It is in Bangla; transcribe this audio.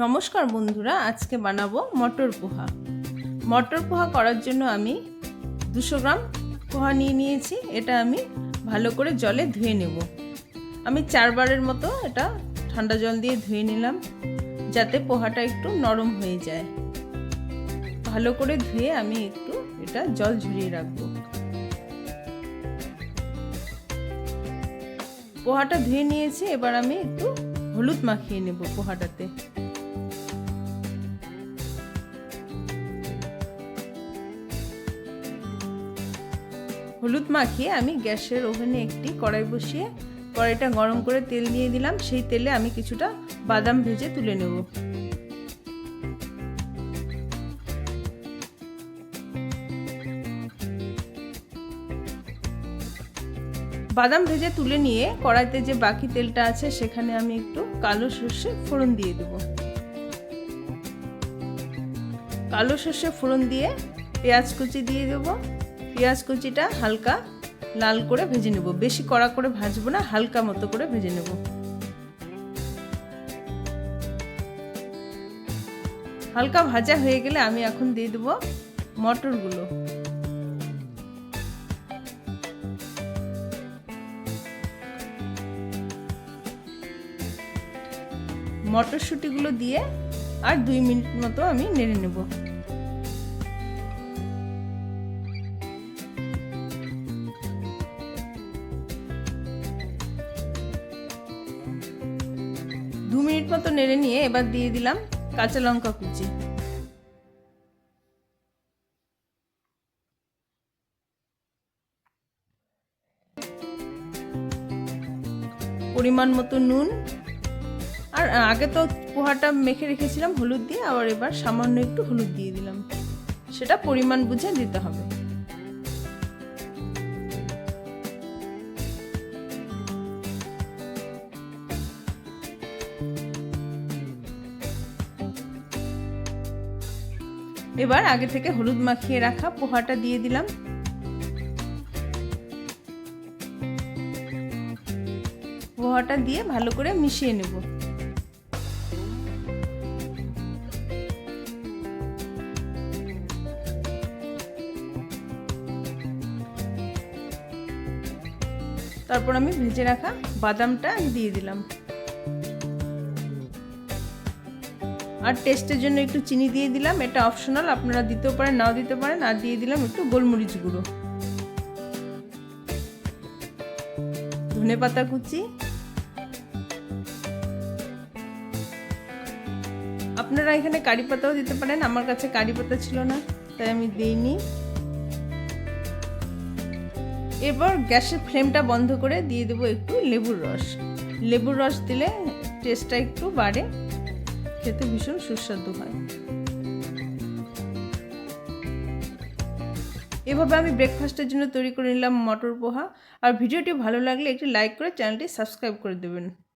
নমস্কার বন্ধুরা, আজকে বানাবো মটর পোহা। মটর পোহা করার জন্য আমি দুশো গ্রাম পোহা নিয়ে নিয়েছি, এটা আমি ভালো করে জলে ধুয়ে নেব। আমি চারবারের মতো এটা ঠান্ডা জল দিয়ে ধুয়ে নিলাম, যাতে পোহাটা একটু নরম হয়ে যায়। ভালো করে ধুয়ে আমি একটু এটা জল ঝরিয়ে রাখব। পোহাটা ধুয়ে নিয়েছি, এবার আমি একটু হলুদ মাখিয়ে নেব পোহাটাতে। হলুদ মাখিয়ে আমি গ্যাসের ওভেনে একটি কড়াই বসিয়ে কড়াইটা গরম করে তেল দিয়ে দিলাম। সেই তেলে আমি কিছুটা বাদাম ভেজে তুলে নেব। বাদাম ভেজে তুলে নিয়ে কড়াইতে যে বাকি তেলটা আছে, সেখানে আমি একটু কালো সর্ষে ফোড়ন দিয়ে দেব। কালো সর্ষে ফোড়ন দিয়ে পেঁয়াজ কুচি দিয়ে দেব। পেঁয়াজ কুচিটা হালকা লাল করে ভেজে নেব। বেশি কড়া করে ভাজবো না, হালকা মতো করে ভেজে নেব। হালকা ভাজা হয়ে গেলে আমি এখন দিয়ে দেবো মটরগুলো। মটরশুঁটিগুলো দিয়ে আর দুই মিনিট মতো আমি নেড়ে নেব। দু মিনিট মতো নেড়ে নিয়ে এবার দিয়ে দিলাম কাঁচা লঙ্কা কুচি। পরিমাণ মতো নুন। আর আগে তো পোহাটা মেখে রেখেছিলাম হলুদ দিয়ে, আবার এবার সামান্য একটু হলুদ দিয়ে দিলাম। সেটা পরিমাণ বুঝে দিতে হবে। এবার আগে থেকে হলুদ মাখিয়ে রাখা পোহাটা দিয়ে দিলাম। পোহাটা দিয়ে ভালো করে মিশিয়ে নেব। তারপর আমি ভেজে রাখা বাদামটা দিয়ে দিলাম। আর টেস্টের জন্য একটু চিনি দিয়ে দিলাম, এটা অপশনাল আপনারা দিতেও পারেন, নাও দিতে পারেন, আর দিয়ে দিলাম একটু গোলমরিচ গুঁড়ো। ধনে পাতা কুচি। আপনারা এখানে কারি পাতাও দিতে পারেন, আমার কাছে কারি পাতা ছিল না, তাই আমি দিইনি। এবার গ্যাসের ফ্লেমটা বন্ধ করে দিয়ে দেবো একটু লেবুর রস। লেবুর রস দিলে টেস্টটা একটু বাড়ে। খেতে ভীষণ সুস্বাদু হয়। এভাবে আমি ব্রেকফাস্টের জন্য তৈরি করে নিলাম মটর পোহা। আর ভিডিওটি ভালো লাগলে একটি লাইক করে চ্যানেলটি সাবস্ক্রাইব করে দেবেন।